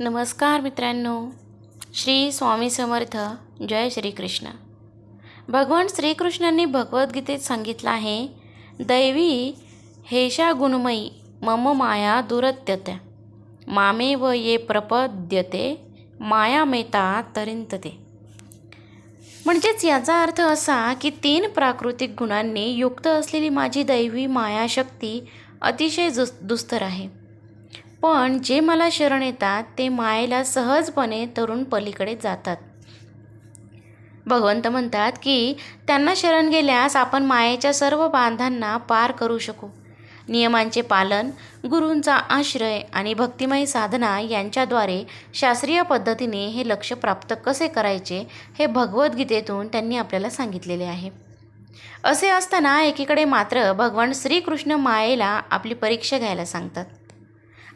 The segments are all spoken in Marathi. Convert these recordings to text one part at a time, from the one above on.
नमस्कार मित्रांनो श्री स्वामी समर्थ जय श्रीकृष्ण. भगवान श्रीकृष्णांनी भगवद्गीतेत सांगितलं आहे दैवी हेशा गुणमयी मम माया दुरत्यत्या मामे व ये प्रपद्यते माया मेता तरिंतते. म्हणजेच याचा अर्थ असा की तीन प्राकृतिक गुणांनी युक्त असलेली माझी दैवी मायाशक्ती अतिशय जुस दुस्तर आहे. पण जे मला शरण येतात ते मायेला सहजपणे तरुण पलीकडे जातात. भगवंत म्हणतात की त्यांना शरण गेल्यास आपण मायेच्या सर्व बांधांना पार करू शकू. नियमांचे पालन गुरूंचा आश्रय आणि भक्तिमय साधना यांच्याद्वारे शास्त्रीय पद्धतीने हे लक्ष प्राप्त कसे करायचे हे भगवद्गीतेतून त्यांनी आपल्याला सांगितलेले आहे. असे असताना एकीकडे मात्र भगवान श्रीकृष्ण मायेला आपली परीक्षा घ्यायला सांगतात.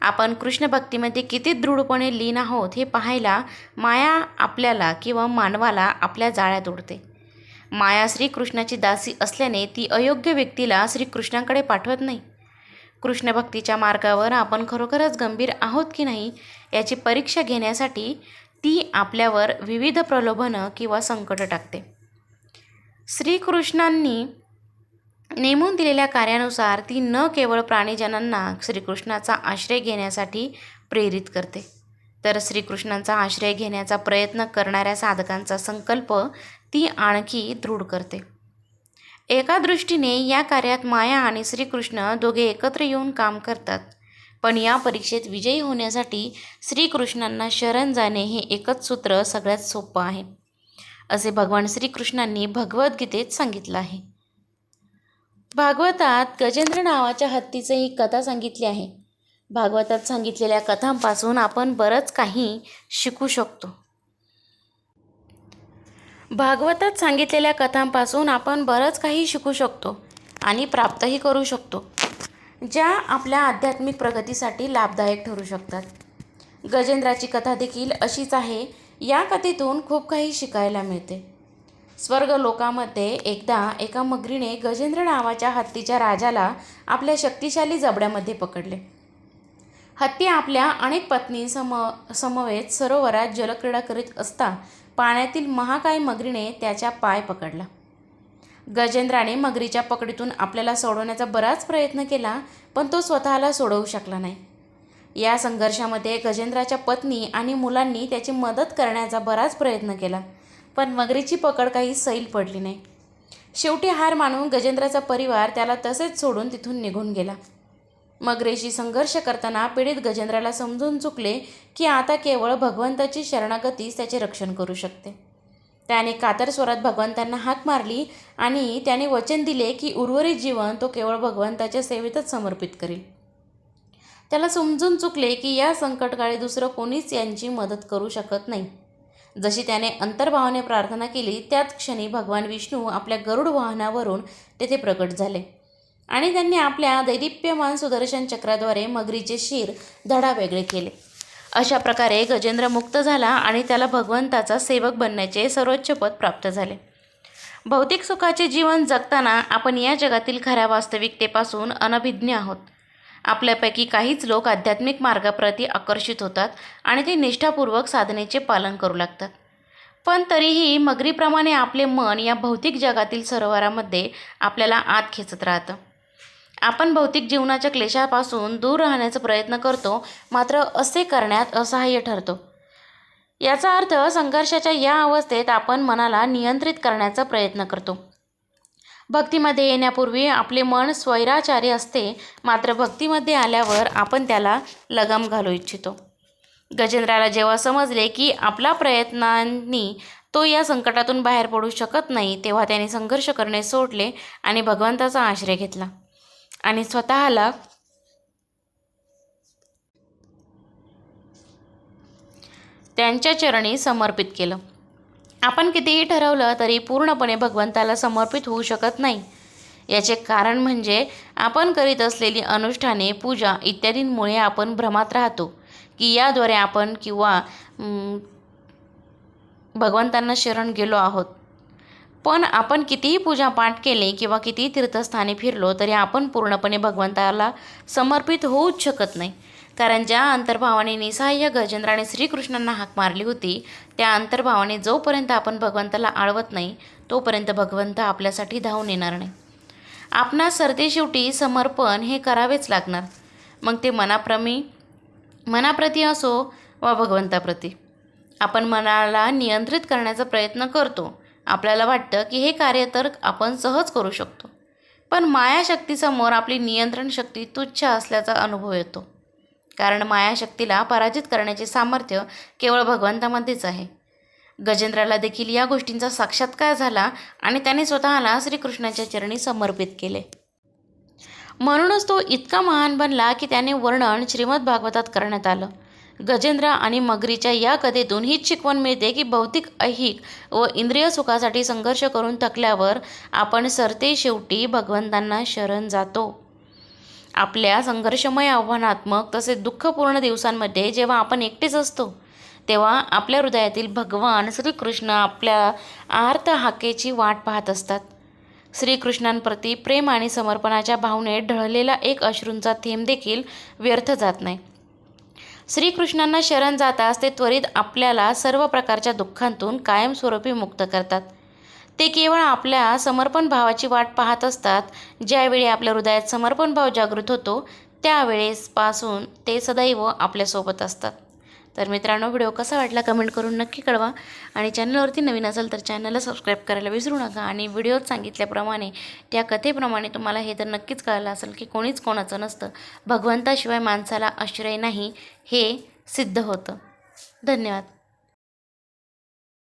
आपण कृष्ण भक्तीमध्ये किती दृढपणे लीन आहोत हे पाहायला माया आपल्याला किंवा मानवाला आपल्या जाळ्यात उडते. माया श्रीकृष्णाची दासी असल्याने ती अयोग्य व्यक्तीला श्रीकृष्णाकडे पाठवत नाही. कृष्णभक्तीच्या मार्गावर आपण खरोखरच गंभीर आहोत की नाही याची परीक्षा घेण्यासाठी ती आपल्यावर विविध प्रलोभनं किंवा संकटं टाकते. श्रीकृष्णांनी नेमून दिलेल्या कार्यानुसार ती न केवळ प्राणीजनांना श्रीकृष्णाचा आश्रय घेण्यासाठी प्रेरित करते तर श्रीकृष्णांचा आश्रय घेण्याचा प्रयत्न करणाऱ्या साधकांचा संकल्प ती आणखी दृढ करते. एका दृष्टीने या कार्यात माया आणि श्रीकृष्ण दोघे एकत्र येऊन काम करतात पण या परीक्षेत विजयी होण्यासाठी श्रीकृष्णांना शरण जाणे हे एकच सूत्र सगळ्यात सोपं आहे असे भगवान श्रीकृष्णांनी भगवद्गीतेत सांगितलं आहे. भागवतात गजेंद्र नावाच्या हत्तीची ही कथा सांगितली आहे. भागवतात सांगितलेल्या कथांपासून आपण बरंच काही शिकू शकतो. भागवतात सांगितलेल्या कथांपासून आपण बरंच काही शिकू शकतो आणि प्राप्तही करू शकतो ज्या आपल्या आध्यात्मिक प्रगतीसाठी लाभदायक ठरू शकतात. गजेंद्राची कथा देखील अशीच आहे. या कथेतून खूप काही शिकायला मिळते. स्वर्ग लोकामध्ये एकदा एका मगरीने गजेंद्र नावाच्या हत्तीच्या राजाला आपल्या शक्तिशाली जबड्यामध्ये पकडले. हत्ती आपल्या अनेक पत्नीसम समवेत सरोवरात जलक्रीडा करीत असता पाण्यातील महाकाय मगरीने त्याच्या पाय पकडला. गजेंद्राने मगरीच्या पकडीतून आपल्याला सोडवण्याचा बराच प्रयत्न केला पण तो स्वतःला सोडवू शकला नाही. या संघर्षामध्ये गजेंद्राच्या पत्नी आणि मुलांनी त्याची मदत करण्याचा बराच प्रयत्न केला. पण मगरीची पकड काही सैल पडली नाही. शेवटी हार मानून गजेंद्राचा परिवार त्याला तसेच सोडून तिथून निघून गेला. मगरेशी संघर्ष करताना पीडित गजेंद्राला समजून चुकले की आता केवळ भगवंताची शरणागतीच त्याचे रक्षण करू शकते. त्याने कातर स्वरात भगवंतांना हाक मारली आणि त्याने वचन दिले की उर्वरित जीवन तो केवळ भगवंताच्या सेवेतच समर्पित करेल. त्याला समजून चुकले की या संकटकाळी दुसरं कोणीच यांची मदत करू शकत नाही. जशी त्याने अंतर्भावाने प्रार्थना केली त्याच क्षणी भगवान विष्णू आपल्या गरुड वाहनावरून तेथे प्रकट झाले. आणि त्यांनी आपल्या दैदिप्यमान सुदर्शन चक्राद्वारे मगरीचे शिर धडा वेगळे केले. अशा प्रकारे गजेंद्र मुक्त झाला आणि त्याला भगवंताचा सेवक बनण्याचे सर्वोच्च पद प्राप्त झाले. भौतिक सुखाचे जीवन जगताना आपण या जगातील खऱ्या वास्तविकतेपासून अनभिज्ञ आहोत. आपल्यापैकी काहीच लोक आध्यात्मिक मार्गाप्रती आकर्षित होतात आणि ते निष्ठापूर्वक साधनेचे पालन करू लागतात. पण तरीही मगरीप्रमाणे आपले मन या भौतिक जगातील सरोवरामध्ये आपल्याला आत खेचत राहतं. आपण भौतिक जीवनाच्या क्लेशापासून दूर राहण्याचा प्रयत्न करतो मात्र असे करण्यात असहाय्य ठरतो. याचा अर्थ संघर्षाच्या या अवस्थेत आपण मनाला नियंत्रित करण्याचा प्रयत्न करतो. भक्तीमध्ये येण्यापूर्वी आपले मन स्वैराचारी असते मात्र भक्तीमध्ये आल्यावर आपण त्याला लगाम घालू इच्छितो. गजेंद्राला जेव्हा समजले की आपला प्रयत्नांनी तो या संकटातून बाहेर पडू शकत नाही तेव्हा त्याने संघर्ष करणे सोडले आणि भगवंताचा आश्रय घेतला आणि स्वतःला त्यांच्या चरणी समर्पित केलं. आपण कितीही ठरवलं तरी पूर्णपणे भगवंताला समर्पित होऊ शकत नाही. याचे कारण म्हणजे आपण करीत असलेली अनुष्ठाने पूजा इत्यादींमुळे आपण भ्रमात राहतो की याद्वारे आपण किंवा भगवंतांना शरण गेलो आहोत. पण आपण कितीही पूजापाठ केले किंवा कितीही तीर्थस्थानी फिरलो तरी आपण पूर्णपणे भगवंताला समर्पित होऊच शकत नाही. कारण ज्या अंतर्भावाने निसहाय्य गजेंद्राने श्रीकृष्णांना हाक मारली होती. त्या अंतर्भावाने जोपर्यंत आपण भगवंताला आळवत नाही तोपर्यंत भगवंत आपल्यासाठी धावून येणार नाही. आपणास सरतेशेवटी समर्पण हे करावेच लागणार. मग ते मनाप्रमी मनाप्रती असो वा भगवंताप्रती. आपण मनाला नियंत्रित करण्याचा प्रयत्न करतो. आपल्याला वाटतं की हे कार्य तर आपण सहज करू शकतो. पण मायाशक्तीसमोर आपली नियंत्रण शक्ती तुच्छ असल्याचा अनुभव येतो. कारण मायाशक्तीला पराजित करण्याचे सामर्थ्य केवळ भगवंतामध्येच आहे. गजेंद्राला देखील या गोष्टींचा साक्षात्कार झाला आणि त्याने स्वतःला श्रीकृष्णाच्या चरणी समर्पित केले. म्हणूनच तो इतका महान बनला की त्याने वर्णन श्रीमद भागवतात करण्यात आलं. गजेंद्र आणि मगरीच्या या कथेतून हीच शिकवण मिळते की भौतिक ऐहिक व इंद्रिय सुखासाठी संघर्ष करून थकल्यावर आपण सरते शेवटी भगवंतांना शरण जातो. आपल्या संघर्षमय आव्हानात्मक तसेच दुःखपूर्ण दिवसांमध्ये जेव्हा आपण एकटेच असतो तेव्हा आपल्या हृदयातील भगवान श्रीकृष्ण आपल्या आर्त हाकेची वाट पाहत असतात. श्रीकृष्णांप्रती प्रेम आणि समर्पणाच्या भावनेत ढळलेला एक अश्रूंचा थेंब देखील व्यर्थ जात नाही. श्रीकृष्णांना शरण जाताच ते त्वरित आपल्याला सर्व प्रकारच्या दुःखांतून कायमस्वरूपी मुक्त करतात. ते केवळ आपल्या समर्पण भावाची वाट पाहत असतात. ज्यावेळी आपल्या हृदयात समर्पण भाव जागृत होतो त्यावेळेसपासून ते सदैव आपल्यासोबत असतात. तर मित्रांनो व्हिडिओ कसा वाटला कमेंट करून नक्की कळवा. आणि चॅनलवरती नवीन असेल तर चॅनलला सबस्क्राईब करायला विसरू नका. आणि व्हिडिओत सांगितल्याप्रमाणे त्या कथेप्रमाणे तुम्हाला हे तर नक्कीच कळलं असेल की कोणीच कोणाचं नसतं. भगवंताशिवाय माणसाला आश्रय नाही हे सिद्ध होतं. धन्यवाद.